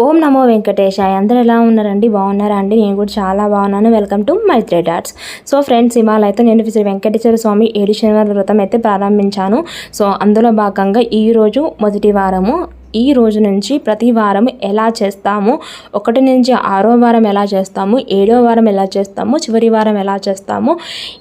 ఓం నమో వెంకటేశాయ. అందరూ ఎలా ఉన్నారండి? బాగున్నారా అండి? నేను కూడా చాలా బాగున్నాను. Welcome to my three dots so friends ఇవాళ అయితే నేను శ్రీ వెంకటేశ్వర స్వామి ఏడు శనివారం వ్రతం అయితే ప్రారంభించాను. సో అందులో భాగంగా ఈరోజు మొదటి వారము ఈ రోజు నుంచి ప్రతి వారం ఎలా చేస్తాము? ఒకటి నుంచి ఆరో వారం ఎలా చేస్తాము? ఏడో వారం ఎలా చేస్తాము? చివరి వారం ఎలా చేస్తాము?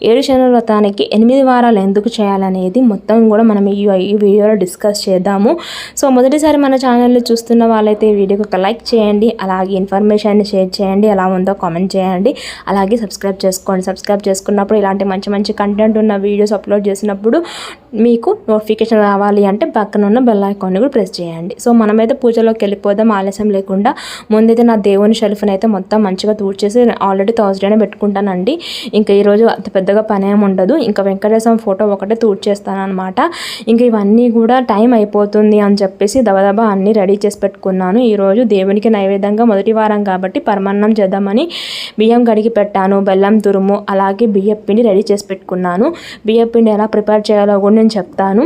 ఏడు శని వ్రతానికి ఎనిమిది వారాలు ఎందుకు చేయాలనేది మొత్తం కూడా మనం ఈ ఈ వీడియోలో డిస్కస్ చేద్దాము. సో మొదటిసారి మన ఛానల్లో చూస్తున్న వాళ్ళైతే ఈ వీడియోకి ఒక లైక్ చేయండి. అలాగే ఇన్ఫర్మేషన్ని షేర్ చేయండి. ఎలా ఉందో కామెంట్ చేయండి. అలాగే సబ్స్క్రైబ్ చేసుకోండి. సబ్స్క్రైబ్ చేసుకున్నప్పుడు ఇలాంటి మంచి మంచి కంటెంట్ ఉన్న వీడియోస్ అప్లోడ్ చేసినప్పుడు మీకు నోటిఫికేషన్ రావాలి అంటే పక్కన ఉన్న బెల్ ఐకాన్ని కూడా ప్రెస్ చేయండి. సో మనమైతే పూజలోకి వెళ్ళిపోదాం ఆలస్యం లేకుండా. ముందైతే నా దేవుని షెల్ఫ్ని అయితే మొత్తం మంచిగా తూడ్చేసి ఆల్రెడీ థర్స్డేనే పెట్టుకుంటానండి. ఇంకా ఈరోజు అంత పెద్దగా పని ఏమి ఉండదు. ఇంకా వెంకటేశ్వరం ఫోటో ఒకటే తూడ్చేస్తాను అనమాట ఇంకా ఇవన్నీ కూడా టైం అయిపోతుంది అని చెప్పేసి దబదబా అన్నీ రెడీ చేసి పెట్టుకున్నాను. ఈరోజు దేవునికి నైవేద్యంగా మొదటి వారం కాబట్టి పరమాన్నం చేద్దామని బియ్యం కడిగి పెట్టాను బెల్లం తురుము అలాగే బియ్యం పిండి రెడీ చేసి పెట్టుకున్నాను. బియ్యం పిండి ఎలా ప్రిపేర్ చేయాలో కూడా నేను చెప్తాను.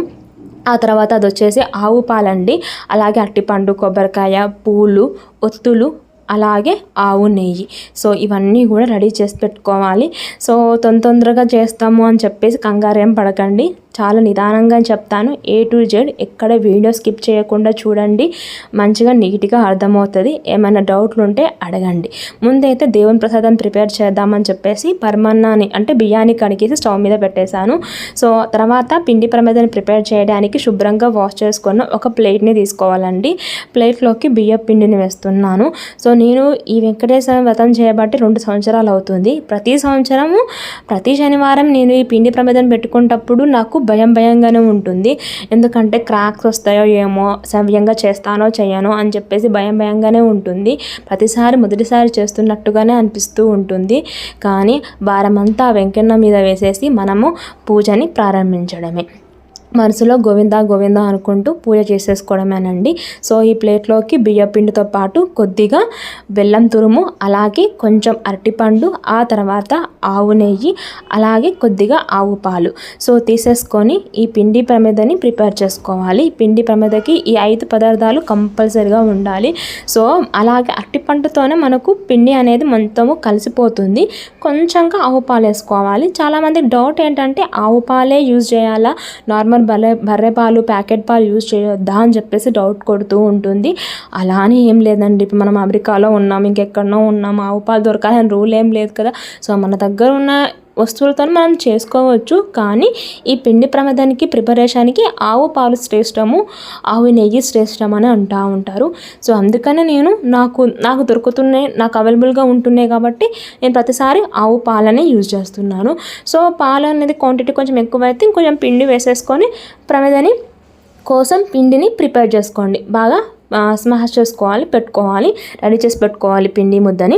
ఆ తర్వాత అది వచ్చేసి ఆవు పాలండి. అలాగే అట్టిపండు కొబ్బరికాయ పూలు ఒత్తులు అలాగే ఆవు నెయ్యి. సో ఇవన్నీ కూడా రెడీ చేసి పెట్టుకోవాలి. సో తొందర తొందరగా చేస్తాము అని చెప్పేసి కంగారేం పడకండి. చాలా నిదానంగా చెప్తాను. ఏ టు జెడ్ ఎక్కడ వీడియో స్కిప్ చేయకుండా చూడండి. మంచిగా నీట్గా అర్థమవుతుంది. ఏమైనా డౌట్లు ఉంటే అడగండి. ముందైతే దేవుని ప్రసాదం ప్రిపేర్ చేద్దామని చెప్పేసి పరమాన్నాన్ని అంటే బియ్యాన్ని కడిగేసి స్టవ్ మీద పెట్టేశాను. సో తర్వాత పిండి ప్రమేదాన్ని ప్రిపేర్ చేయడానికి శుభ్రంగా వాష్ చేసుకున్న ఒక ప్లేట్ని తీసుకోవాలండి. ప్లేట్లోకి బియ్య పిండిని వేస్తున్నాను. సో నేను ఈ వెంకటేశ్వర వ్రతం చేయబట్టి రెండు సంవత్సరాలు అవుతుంది. ప్రతి సంవత్సరము ప్రతి శనివారం నేను ఈ పిండి ప్రమేదం పెట్టుకున్నప్పుడు నాకు భయం భయంగానే ఉంటుంది. ఎందుకంటే క్రాక్స్ వస్తాయో ఏమో సవ్యంగా చేస్తానో చేయనో అని చెప్పేసి భయం భయంగానే ఉంటుంది. ప్రతిసారి మొదటిసారి చేస్తున్నట్టుగానే అనిపిస్తూ ఉంటుంది. కానీ భారమంతా వెంకన్న మీద వేసేసి మనము పూజని ప్రారంభించడమే. మనసులో గోవింద గోవింద అనుకుంటూ పూజ చేసేసుకోవడమేనండి. సో ఈ ప్లేట్లోకి బియ్య పిండితో పాటు కొద్దిగా బెల్లం తురుము అలాగే కొంచెం అరటిపండు ఆ తర్వాత ఆవు నెయ్యి అలాగే కొద్దిగా ఆవు పాలు. సో తీసేసుకొని ఈ పిండి ప్రమేదని ప్రిపేర్ చేసుకోవాలి. పిండి ప్రమేదకి ఈ ఐదు పదార్థాలు కంపల్సరిగా ఉండాలి. సో అలాగే అరటిపండుతోనే మనకు పిండి అనేది మొత్తము కలిసిపోతుంది. కొంచెంగా ఆవు పాలు వేసుకోవాలి. చాలామంది డౌట్ ఏంటంటే ఆవు పాలే యూజ్ చేయాలా? నార్మల్ బర్రె బర్రె పాలు ప్యాకెట్ పాలు యూజ్ చేయొద్దా అని చెప్పేసి డౌట్ కొడుతూ ఉంటుంది. అలా అని ఏం లేదండి. ఇప్పుడు మనం అమెరికాలో ఉన్నాం ఇంకెక్కడనో ఉన్నాం ఆవు పాలు దొరకాలని రూల్ ఏం లేదు కదా. సో మన దగ్గర ఉన్న వస్తువులతో మనం చేసుకోవచ్చు. కానీ ఈ పిండి ప్రమాదానికి ప్రిపరేషన్కి ఆవు పాలు శ్రేష్టము ఆవు నెయ్యి శ్రేష్టం అని అంటూ ఉంటారు. సో అందుకనే నేను నాకు నాకు దొరుకుతున్నాయి నాకు అవైలబుల్గా ఉంటున్నాయి కాబట్టి నేను ప్రతిసారి ఆవు పాలనే యూజ్ చేస్తున్నాను. సో పాలు అనేది క్వాంటిటీ కొంచెం ఎక్కువైతే ఇంకొంచెం పిండి వేసేసుకొని ప్రమేదని కోసం పిండిని ప్రిపేర్ చేసుకోండి. బాగా స్మాష్ చేసుకోవాలి పెట్టుకోవాలి రెడీ చేసి పెట్టుకోవాలి పిండి ముద్దని.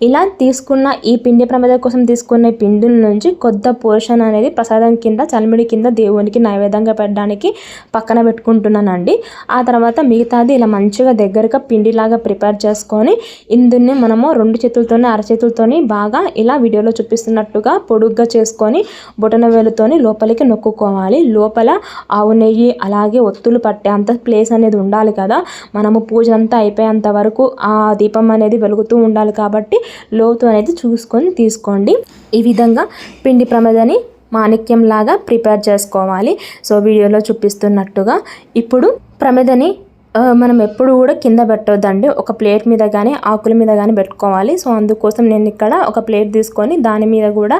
ఇలా తీసుకున్న ఈ పిండి ప్రమాదం కోసం తీసుకున్న పిండి నుంచి కొత్త పోర్షన్ అనేది ప్రసాదం కింద చలిమిడి కింద దేవునికి నైవేద్యంగా పెట్టడానికి పక్కన పెట్టుకుంటున్నానండి. ఆ తర్వాత మిగతాది ఇలా మంచిగా దగ్గరగా పిండిలాగా ప్రిపేర్ చేసుకొని ఇందుని మనము రెండు చేతులతోనే అరచేతులతోని బాగా ఇలా వీడియోలో చూపిస్తున్నట్టుగా పొడుగ్గా చేసుకొని బొటన వేలుతోని లోపలికి నొక్కుకోవాలి. లోపల ఆవు నెయ్యి అలాగే ఒత్తులు పట్టే అంత ప్లేస్ అనేది ఉండాలి కదా. మనము పూజ అంతా అయిపోయేంత వరకు ఆ దీపం అనేది వెలుగుతూ ఉండాలి కాబట్టి లోతు అనేది చూసుకొని తీసుకోండి. ఈ విధంగా పిండి ప్రమదని మాణిక్యంలాగా ప్రిపేర్ చేసుకోవాలి. సో వీడియోలో చూపిస్తున్నట్టుగా ఇప్పుడు ప్రమిదని మనం ఎప్పుడు కూడా కింద పెట్టొద్దండి. ఒక ప్లేట్ మీద కానీ ఆకుల మీద కానీ పెట్టుకోవాలి. సో అందుకోసం నేను ఇక్కడ ఒక ప్లేట్ తీసుకొని దాని మీద కూడా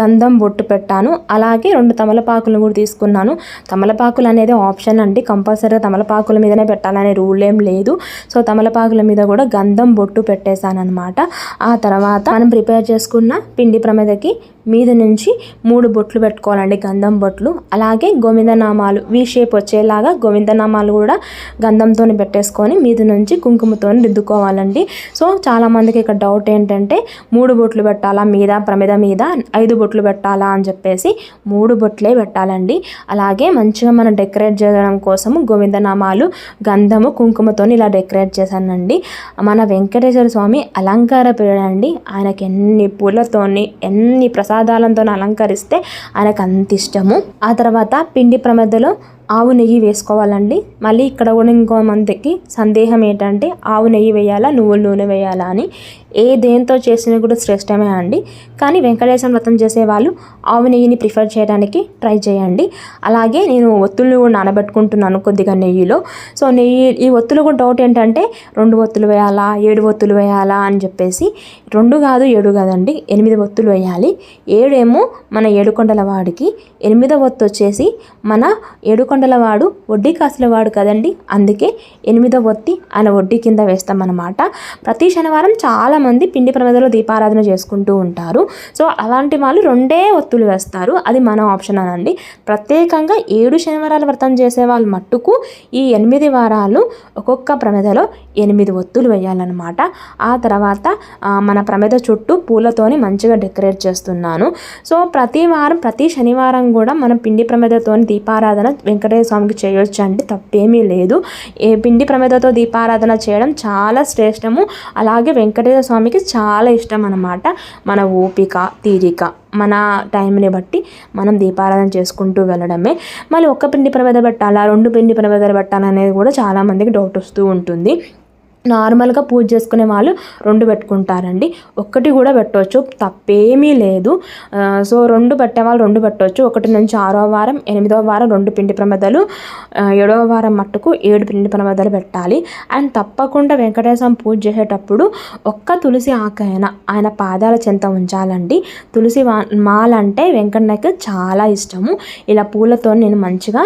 గంధం బొట్టు పెట్టాను. అలాగే రెండు తమలపాకులు కూడా తీసుకున్నాను. తమలపాకులు అనేది ఆప్షన్ అండి. కంపల్సరీగా తమలపాకుల మీదనే పెట్టాలనే రూల్ ఏం లేదు. సో తమలపాకుల మీద కూడా గంధం బొట్టు పెట్టేశానమాట అనమాట ఆ తర్వాత మనం ప్రిపేర్ చేసుకున్న పిండి ప్రమేదకి మీద నుంచి మూడు బొట్లు పెట్టుకోవాలండి గంధం బొట్లు. అలాగే గోవిందనామాలు వీ షేప్ వచ్చేలాగా గోవిందనామాలు కూడా గంధం గంధంతో పెట్టేసుకొని మీది నుంచి కుంకుమతో దిద్దుకోవాలండి సో చాలామందికి ఇక్కడ డౌట్ ఏంటంటే మూడు బొట్లు పెట్టాలా మీద ప్రమిద మీద ఐదు బొట్లు పెట్టాలా అని చెప్పేసి మూడు బొట్లే పెట్టాలండి. అలాగే మంచిగా మనం డెకరేట్ చేయడం కోసము గోవిందనామాలు గంధము కుంకుమతో ఇలా డెకరేట్ చేశానండి. మన వెంకటేశ్వర స్వామి అలంకార అండి. ఆయనకి ఎన్ని పూలతోని ఎన్ని ప్రసాదాలతో అలంకరిస్తే ఆయనకు అంత ఇష్టము. ఆ తర్వాత పిండి ప్రమిదలో ఆవు నెయ్యి వేసుకోవాలండి. మళ్ళీ ఇక్కడ కూడా ఇంకో మందికి సందేహం ఏంటంటే ఆవు నెయ్యి వేయాలా నువ్వుల నూనె వేయాలా అని. ఏ దేంతో చేసినా కూడా శ్రేష్టమే అండి. కానీ వెంకటేశ్వర వ్రతం చేసే వాళ్ళు ఆవు నెయ్యిని ప్రిఫర్ చేయడానికి ట్రై చేయండి. అలాగే నేను ఒత్తులు కూడా నానబెట్టుకుంటున్నాను కొద్దిగా నెయ్యిలో. సో నెయ్యి ఈ ఒత్తులు కూడా డౌట్ ఏంటంటే రెండు ఒత్తులు వేయాలా ఏడు ఒత్తులు వేయాలా అని చెప్పేసి. రెండు కాదు ఏడు కాదండి ఎనిమిది ఒత్తులు వేయాలి. ఏడేమో మన ఏడుకొండల వాడికి ఎనిమిదవ ఒత్తు వచ్చేసి మన ఏడుకొండ వాడు వడ్డీ కాసుల వాడు కదండి? అందుకే ఎనిమిదో ఒత్తి ఆయన వడ్డీ కింద వేస్తామన్నమాట. ప్రతి శనివారం చాలామంది పిండి ప్రమిదలో దీపారాధన చేసుకుంటూ ఉంటారు. సో అలాంటి వాళ్ళు రెండే ఒత్తులు వేస్తారు. అది మన ఆప్షన్ అనండి. ప్రత్యేకంగా ఏడు శనివారాలు వ్రతం చేసే వాళ్ళు మట్టుకు ఈ ఎనిమిది వారాలు ఒక్కొక్క ప్రమిదలో ఎనిమిది ఒత్తులు వేయాలన్నమాట. ఆ తర్వాత మన ప్రమిద చుట్టూ పూలతోని మంచిగా డెకరేట్ చేస్తున్నాను. సో ప్రతి వారం ప్రతి శనివారం కూడా మనం పిండి ప్రమిదతోని దీపారాధన వెంకట వెంకటేశ్వర స్వామికి చేయొచ్చు అండి తప్పేమీ లేదు. ఏ పిండి ప్రమేదతో దీపారాధన చేయడం చాలా శ్రేష్టము. అలాగే వెంకటేశ్వర స్వామికి చాలా ఇష్టం అన్నమాట మన ఓపిక తీరిక మన టైంని బట్టి మనం దీపారాధన చేసుకుంటూ వెళ్ళడమే. మళ్ళీ ఒక పిండి ప్రమేద పెట్టాలా రెండు పిండి ప్రమేదాలు పెట్టాలనేది కూడా చాలామందికి డౌట్ వస్తూ ఉంటుంది. నార్మల్గా పూజ చేసుకునే వాళ్ళు రెండు పెట్టుకుంటారండి. ఒక్కటి కూడా పెట్టవచ్చు తప్పేమీ లేదు. సో రెండు పెట్టే వాళ్ళు రెండు పెట్టవచ్చు ఒకటి నుంచి ఆరో వారం ఎనిమిదవ వారం రెండు పిండి ప్రమదలు ఏడవ వారం మట్టుకు ఏడు పిండి ప్రమదలు పెట్టాలి. అండ్ తప్పకుండా వెంకటేశ్వరం పూజ చేసేటప్పుడు ఒక్క తులసి ఆకైనా ఆయన పాదాల చెంత ఉంచాలండి. తులసి వా మాల అంటే వెంకన్నకి చాలా ఇష్టము. ఇలా పూలతో నేను మంచిగా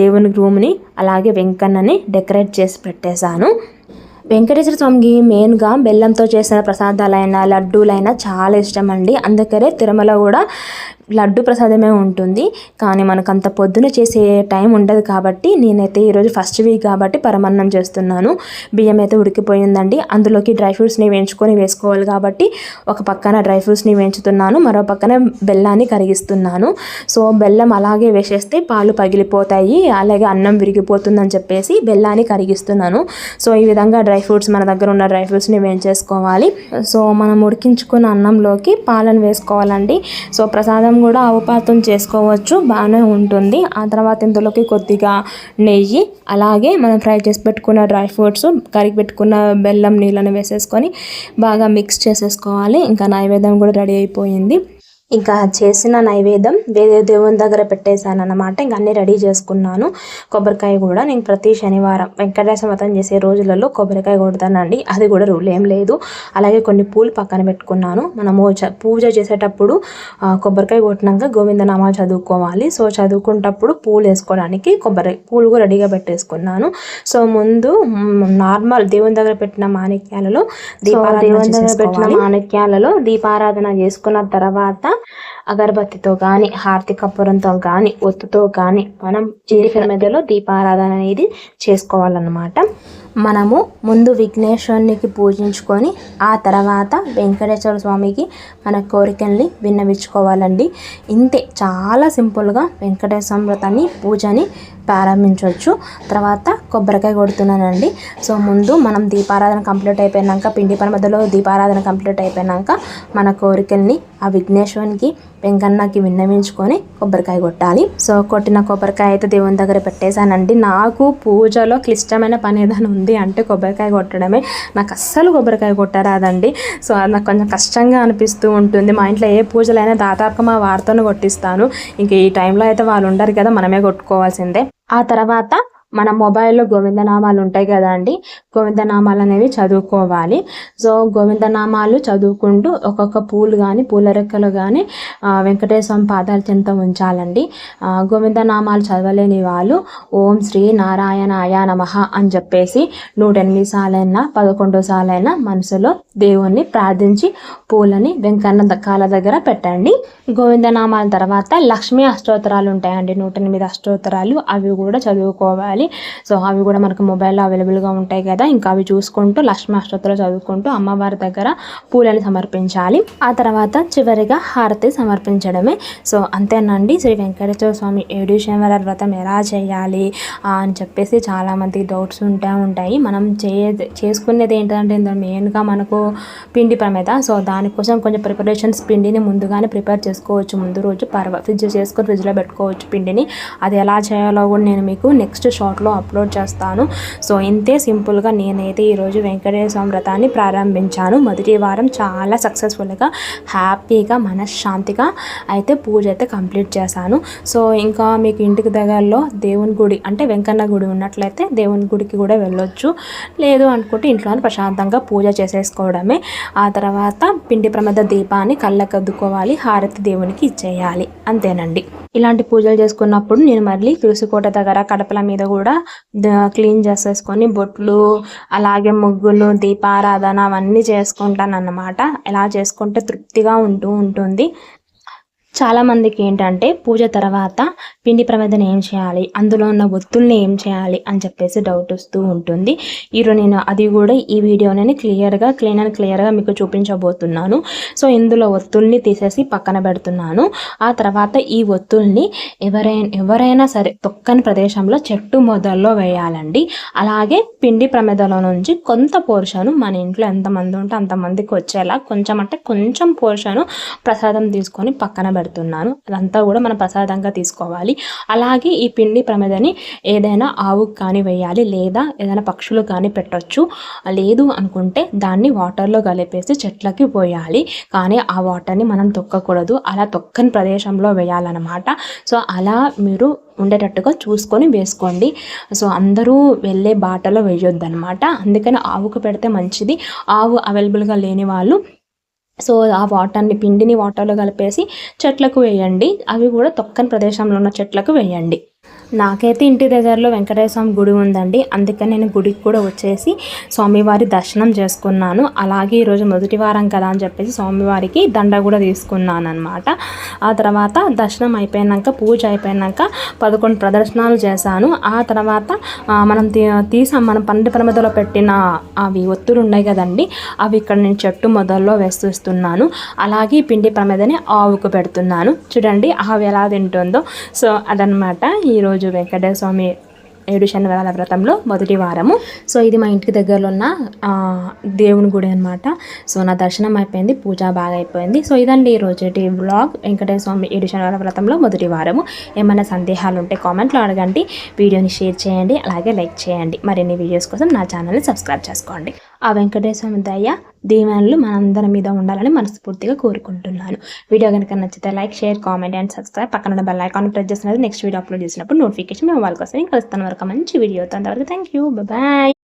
దేవుని రూమ్ని అలాగే వెంకన్నని డెకరేట్ చేసి పెట్టేశాను. వెంకటేశ్వర స్వామికి మెయిన్గా బెల్లంతో చేసిన ప్రసాదాలైనా లడ్డూలైనా చాలా ఇష్టం అండి అందుకనే తిరుమల కూడా లడ్డు ప్రసాదమే ఉంటుంది. కానీ మనకు అంత పొద్దున చేసే టైం ఉండదు కాబట్టి నేనైతే ఈరోజు ఫస్ట్ వీక్ కాబట్టి పరమన్నం చేస్తున్నాను. బియ్యం అయితే ఉడికిపోయిందండి. అందులోకి డ్రై ఫ్రూట్స్ని వేయించుకొని వేసుకోవాలి కాబట్టి ఒక పక్కన డ్రై ఫ్రూట్స్ని వేయించుతున్నాను. మరో పక్కన బెల్లాన్ని కరిగిస్తున్నాను. సో బెల్లం అలాగే వేసేస్తే పాలు పగిలిపోతాయి. అలాగే అన్నం విరిగిపోతుందని చెప్పేసి బెల్లాన్ని కరిగిస్తున్నాను. సో ఈ విధంగా డ్రై ఫ్రూట్స్ మన దగ్గర ఉన్న డ్రై ఫ్రూట్స్ని వేయించేసుకోవాలి. సో మనం ఉడికించుకున్న అన్నంలోకి పాలను వేసుకోవాలండి. సో ప్రసాదం కూడా అవపాతం చేసుకోవచ్చు. బాగానే ఉంటుంది. ఆ తర్వాత ఇందులోకి కొద్దిగా నెయ్యి అలాగే మనం ఫ్రై చేసి పెట్టుకున్న డ్రై ఫ్రూట్స్ కరిగి పెట్టుకున్న బెల్లం నీళ్ళని వేసేసుకొని బాగా మిక్స్ చేసేసుకోవాలి. ఇంకా నైవేద్యం కూడా రెడీ అయిపోయింది. ఇంకా చేసిన నైవేద్యం వేరే దేవుని దగ్గర పెట్టేశాను అనమాట ఇంకా అన్నీ రెడీ చేసుకున్నాను. కొబ్బరికాయ కూడా నేను ప్రతి శనివారం వెంకటేశ్వర వ్రతం చేసే రోజులలో కొబ్బరికాయ కొడతానండి. అది కూడా రూల్ ఏం లేదు. అలాగే కొన్ని పూలు పక్కన పెట్టుకున్నాను. మనము పూజ చేసేటప్పుడు కొబ్బరికాయ కొట్టినాక గోవిందనామాలు చదువుకోవాలి. సో చదువుకునేటప్పుడు పూలు వేసుకోవడానికి కొబ్బరి పూలు కూడా రెడీగా పెట్టేసుకున్నాను. సో ముందు నార్మల్ దేవుని దగ్గర పెట్టిన మాణిక్యాలలో దీపారాధన దేవుని దగ్గర పెట్టిన మాణిక్యాలలో దీపారాధన చేసుకున్న తర్వాత అగరబత్తితో కానీ హారతి కర్పూరంతో కానీ ఒత్తుతో కానీ మనం జీవిత మెదలో దీపారాధన అనేది చేసుకోవాలన్నమాట. మనము ముందు విఘ్నేశ్వరునికి పూజించుకొని ఆ తర్వాత వెంకటేశ్వర స్వామికి మన కోరికల్ని విన్నవించుకోవాలండి. ఇంతే చాలా సింపుల్గా వెంకటేశ్వర వ్రతాన్ని పూజని ప్రారంభించవచ్చు తర్వాత కొబ్బరికాయ కొడుతున్నానండి. సో ముందు మనం దీపారాధన కంప్లీట్ అయిపోయినాక పిండి పని మధ్యలో దీపారాధన కంప్లీట్ అయిపోయినాక మన కోరికల్ని ఆ విఘ్నేశ్వరునికి పెంకన్నకి విన్నవించుకొని కొబ్బరికాయ కొట్టాలి. సో కొట్టిన కొబ్బరికాయ అయితే దేవుని దగ్గర పెట్టేశానండి. నాకు పూజలో క్లిష్టమైన పని ఏదైనా ఉంది అంటే కొబ్బరికాయ కొట్టడమే. నాకు అస్సలు కొబ్బరికాయ కొట్టరాదండి. సో అది నాకు కొంచెం కష్టంగా అనిపిస్తూ ఉంటుంది. మా ఇంట్లో ఏ పూజలైనా దాదాపుగా మా వారితోనే కొట్టిస్తాను. ఇంక ఈ టైంలో అయితే వాళ్ళు ఉండరు కదా మనమే కొట్టుకోవాల్సిందే. ఆ తర్వాత మన మొబైల్లో గోవిందనామాలు ఉంటాయి కదా అండి. గోవిందనామాలు అనేవి చదువుకోవాలి. సో గోవిందనామాలు చదువుకుంటూ ఒక్కొక్క పూలు కానీ పూల రెక్కలు కానీ వెంకటేశ్వర స్వామి పాదాల చెంత ఉంచాలండి. గోవిందనామాలు చదవలేని వాళ్ళు ఓం శ్రీ నారాయణాయ నమః అని చెప్పేసి నూట ఎనిమిది సార్లైనా పదకొండు సార్లైనా మనసులో దేవుణ్ణి ప్రార్థించి పూలని వెంకన్న కాల దగ్గర పెట్టండి. గోవిందనామాల తర్వాత లక్ష్మీ అష్టోత్తరాలు ఉంటాయండి. నూట ఎనిమిది అష్టోత్తరాలు అవి కూడా చదువుకోవాలి. చేయాలి సో అవి కూడా మనకు మొబైల్లో అవైలబుల్గా ఉంటాయి కదా. ఇంకా అవి చూసుకుంటూ లక్ష్మీ చదువుకుంటూ అమ్మవారి దగ్గర పూలను సమర్పించాలి. ఆ తర్వాత చివరిగా హారతి సమర్పించడమే. సో అంతేనండి. శ్రీ వెంకటేశ్వర స్వామి ఏడు శనివార వ్రతం ఎలా చేయాలి? అని చెప్పేసి చాలామంది డౌట్స్ ఉంటా ఉంటాయి. మనం చే చేసుకునేది ఏంటంటే మెయిన్గా మనకు పిండి ప్రమేద. సో దానికోసం కొంచెం ప్రిపరేషన్స్ పిండిని ముందుగానే ప్రిపేర్ చేసుకోవచ్చు. ముందు రోజు పర్వ ఫ్రిడ్జ్ చేసుకొని ఫ్రిడ్జ్లో పెట్టుకోవచ్చు పిండిని. అది ఎలా చేయాలో కూడా నేను మీకు నెక్స్ట్ షార్ట్లో అప్లోడ్ చేస్తాను. సో ఇంతే సింపుల్గా నేనైతే ఈరోజు వెంకటేశ్వర స్వామి వ్రతాన్ని ప్రారంభించాను. మొదటి వారం చాలా సక్సెస్ఫుల్గా హ్యాపీగా మనశ్శాంతిగా అయితే పూజ అయితే కంప్లీట్ చేశాను. సో ఇంకా మీకు ఇంటికి దగ్గరలో దేవుని గుడి అంటే వెంకన్న గుడి ఉన్నట్లయితే దేవుని గుడికి కూడా వెళ్ళొచ్చు. లేదు అనుకుంటే ఇంట్లోనే ప్రశాంతంగా పూజ చేసేసుకోవడమే. ఆ తర్వాత పిండి ప్రమద దీపాన్ని కళ్ళకద్దుకోవాలి హారతి దేవునికి ఇచ్చేయాలి. అంతేనండి. ఇలాంటి పూజలు చేసుకున్నప్పుడు నేను మళ్ళీ తులసికోట దగ్గర కడపల మీద కూడా క్లీన్ చేసేసుకొని బొట్లు అలాగే ముగ్గులు దీపారాధన అవన్నీ చేసుకుంటాను అన్నమాట ఇలా చేసుకుంటే తృప్తిగా ఉంటూ ఉంటుంది. చాలా మందికి ఏంటంటే పూజ తర్వాత పిండి ప్రవేదన ఏం చేయాలి? అందులో ఉన్న ఒత్తుల్ని ఏం చేయాలి? అని చెప్పేసి డౌట్ వస్తూ ఉంటుంది. ఈరోజు నేను అది కూడా ఈ వీడియోని క్లియర్గా క్లీన్ అండ్ క్లియర్గా మీకు చూపించబోతున్నాను. సో ఇందులో ఒత్తుల్ని తీసేసి పక్కన పెడుతున్నాను. ఆ తర్వాత ఈ ఒత్తుల్ని ఎవరైనా ఎవరైనా సరే తొక్కని ప్రదేశంలో చెట్టు మొదల్లో వేయాలండి. అలాగే పిండి ప్రమేదలో నుంచి కొంత పోర్షను మన ఇంట్లో ఎంతమంది ఉంటే అంతమందికి వచ్చేలా కొంచెం అంటే కొంచెం పోర్షను ప్రసాదం తీసుకొని పక్కన పెడుతున్నాను. అదంతా కూడా మనం ప్రసాదంగా తీసుకోవాలి. అలాగే ఈ పిండి ప్రమేదని ఏదైనా ఆవుకు కానీ వేయాలి లేదా ఏదైనా పక్షులు కానీ పెట్టచ్చు. లేదు అనుకుంటే దాన్ని వాటర్లో కలిపేసి చెట్లకి పోయాలి. కానీ ఆ వాటర్ని మనం తొక్కకూడదు. అలా తొక్కని ప్రదేశంలో వేయాలన్నమాట. సో అలా మీరు ఉండేటట్టుగా చూసుకొని వేసుకోండి. సో అందరూ వెళ్ళే బాటలో వేయొద్దు అనమాట అందుకని ఆవుకు పెడితే మంచిది. ఆవు అవైలబుల్గా లేని వాళ్ళు సో ఆ వాటర్ని పిండిని వాటర్లో కలిపేసి చెట్లకు వేయండి. అవి కూడా తొక్కని ప్రదేశంలో ఉన్న చెట్లకు వేయండి. నాకైతే ఇంటి దగ్గరలో వెంకటేశ్వర స్వామి గుడి ఉందండి. అందుకని నేను గుడికి కూడా వచ్చేసి స్వామివారి దర్శనం చేసుకున్నాను. అలాగే ఈరోజు మొదటి వారం కదా అని చెప్పేసి స్వామివారికి దండ కూడా తీసుకున్నాను అనమాట ఆ తర్వాత దర్శనం అయిపోయినాక పూజ అయిపోయినాక పదకొండు ప్రదర్శనలు చేశాను. ఆ తర్వాత మనం తీ తీసాం. మనం పండు ప్రమదలో పెట్టిన అవి ఒత్తులు ఉన్నాయి కదండి. అవి ఇక్కడ నేను చెట్టు మొదల్లో వేస్తున్నాను అలాగే పిండి ప్రమేదని ఆవుకు పెడుతున్నాను. చూడండి ఆవు ఎలా తింటుందో. సో అదనమాట ఈ ఈరోజు వెంకటేశ్వర స్వామి ఏడు శనివారాల వ్రతంలో మొదటి వారము. సో ఇది మా ఇంటికి దగ్గరలో ఉన్న దేవుని గుడి అనమాట సో నా దర్శనం అయిపోయింది పూజ బాగా అయిపోయింది. సో ఇదండి ఈ రోజుటి బ్లాగ్ వెంకటేశ్వర స్వామి ఏడు శనివారాల వ్రతంలో మొదటి వారము. ఏమైనా సందేహాలు ఉంటే కామెంట్లో అడగండి. వీడియోని షేర్ చేయండి అలాగే లైక్ చేయండి. మరిన్ని వీడియోస్ కోసం నా ఛానల్ని సబ్స్క్రైబ్ చేసుకోండి. ఆ వెంకటేశ్వర దయ దీవెనలు మనందరి మీద ఉండాలని మనస్ఫూర్తిగా కోరుకుంటున్నాను. వీడియో కనుక నచ్చితే like share comment and subscribe పక్కన బెల్ ఐకాన్ ప్రెస్ చేసినది నెక్స్ట్ వీడియో అప్లోడ్ చేసినప్పుడు నోటిఫికేషన్ మేము వాళ్ళ కోసం కలుస్తాను. వరకు మంచి వీడియో అంతవరకు థ్యాంక్ యూ బాయ్